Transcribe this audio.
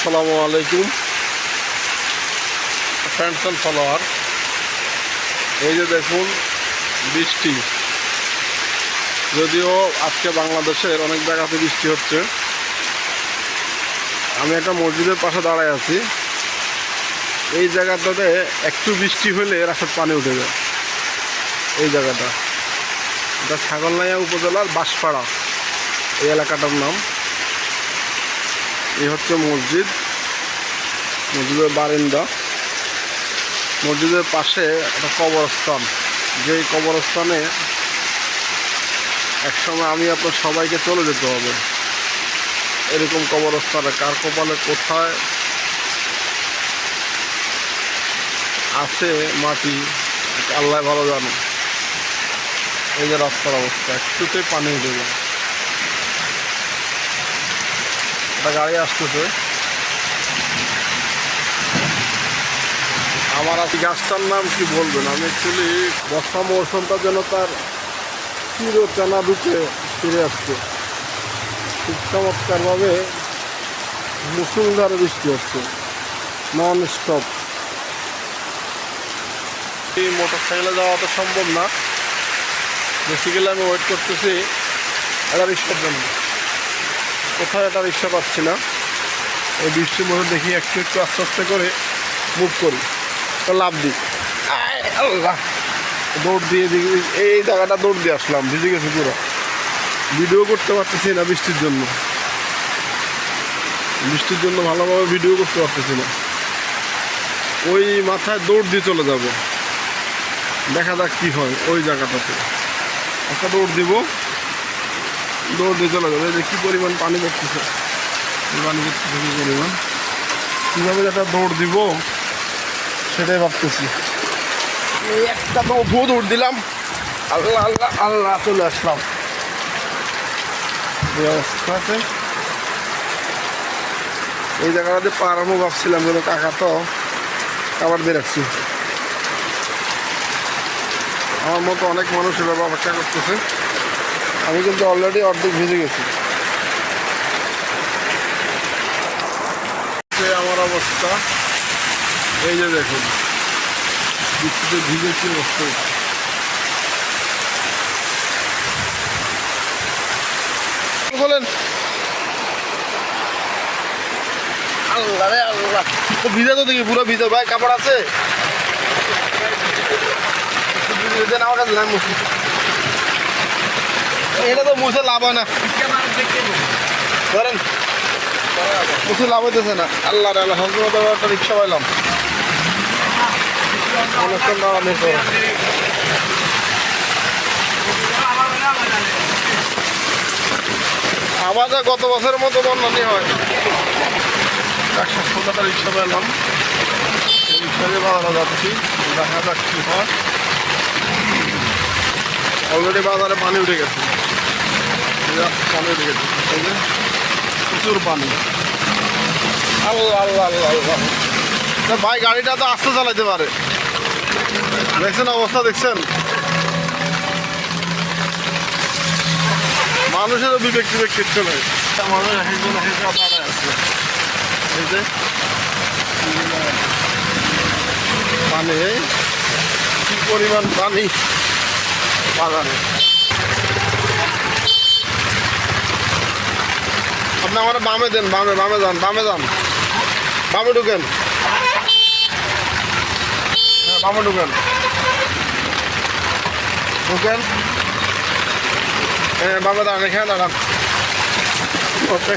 আসসালামু আলাইকুম। Friends and follower এই যে দেখুন, বৃষ্টি। যদিও আজকে বাংলাদেশের অনেক জায়গাতে বৃষ্টি হচ্ছে। আমি একটা মসজিদের পাশে দাঁড়ায় আছি। এই জায়গাটাতে একটু বৃষ্টি হলে রাস্তার পানি উঠে যায়। এই জায়গাটা। এটা ছাগলনাইয়া উপজেলার বাঁশপাড়া। এই এলাকাটার নাম। এই হচ্ছে মসজিদ। মসজিদের বারিন্দা। মসজিদের পাশে একটা কবরস্থান। যেই কবরস্থানে একসময় আমি আপনার সবাইকে চলে যেতে হবে। এরকম কবরস্থানে কার কপালে কোথায় আছে মাটি, আল্লাহ ভালো জানে। এই যে রাস্তার অবস্থা। একটুতেই পানি উঠে যায় একটা গাড়ি আসতেছে। আমার আজকে গাছটার নাম কি বলবেন? আমি অ্যাকচুয়ালি বর্ষা মৌসুমটা যেন তার চিরচানা রূপে ফিরে আসছে। খুব চমৎকারভাবে মুসুলধারে বৃষ্টি হচ্ছে। নন স্টপ এই মোটর সাইকেলে যাওয়া তো সম্ভব না। বেসিক্যালি আমি ওয়েট করতেছি একটা রিক্সার জন্য। কোথাও একটা রিক্সা পাচ্ছি না। এই বৃষ্টির মধ্যে দেখি একটু একটু আস্তে আস্তে করে মুভ করি। তো লাভ দিই। দৌড় দিয়ে এই জায়গাটা দৌড় দিয়ে আসলাম, ভিজে গেছে পুরো। ভিডিও করতে পারতেছি না বৃষ্টির জন্য। বৃষ্টির জন্য ভালোভাবে ভিডিও করতে পারতেছি না। ওই মাথায় দৌড় দিয়ে চলে যাব। দেখা যাক কী হয় ওই জায়গাটাতে। একটা দৌড় দিব। দৌড় দিয়ে চলে যাবে কী পরিমাণ পানি পড়তেছে। পানি পড়তেছে কী পরিমাণ কীভাবে একটা দৌড় দিব, সেটাই ভাবতেছি। একটা তো ভুয়ো দৌড় দিলাম। আল্লাহ আল্লাহ আল্লাহ, চলে আসলাম। এই এই জায়গাটাতে পারানো ভাবছিলাম যেন কাকা তো আবার দিয়ে রাখছি। আমার মতো অনেক মানুষ এভাবে অপেক্ষা করতেছে। আমি কিন্তু অলরেডি অর্ধেক ভিজে গেছি। আমার অবস্থা। এই যে দেখুন, বৃষ্টিতে ভিজেছি অবস্থা। বলেন। আল্লাহ রে আল্লাহ। ভিজা তো দেখি, পুরো ভিজা। ভাই, কাপড় আছে? আমার কাছে নাই মুছি এটা তো মুছে লাভ হয় না। ধরেন, মুছে লাভ হইতেছে না। আল্লাহ আল্লাহ সম্পূর্ণ একটা রিক্সা পাইলাম। অনেকক্ষণ দাঁড়ানোর পর গত বছরের মতো বন্যানি হয়। একশো টাকা রিক্সা পেলাম রিক্সা দিয়ে বাজারে যাচ্ছি। দেখা যাক কী হয়। অলরেডি বাজারে পানি উঠে গেছে। পানি। ভাই, গাড়িটা তো আস্তে চালাইতে পারে। দেখছেন অবস্থা, দেখছেন? মানুষেরও বিবেক আছে এই পানি কি পরিমাণ পানি? বাজারে আপনি আমার বামে দেন, বামে বামে যান বামে যান। বামে ঢুকেন। হ্যাঁ বামে ঢুকেন। ঢুকেন। হ্যাঁ বামে দাঁড়ান, এখানে দাঁড়ান। ওকে।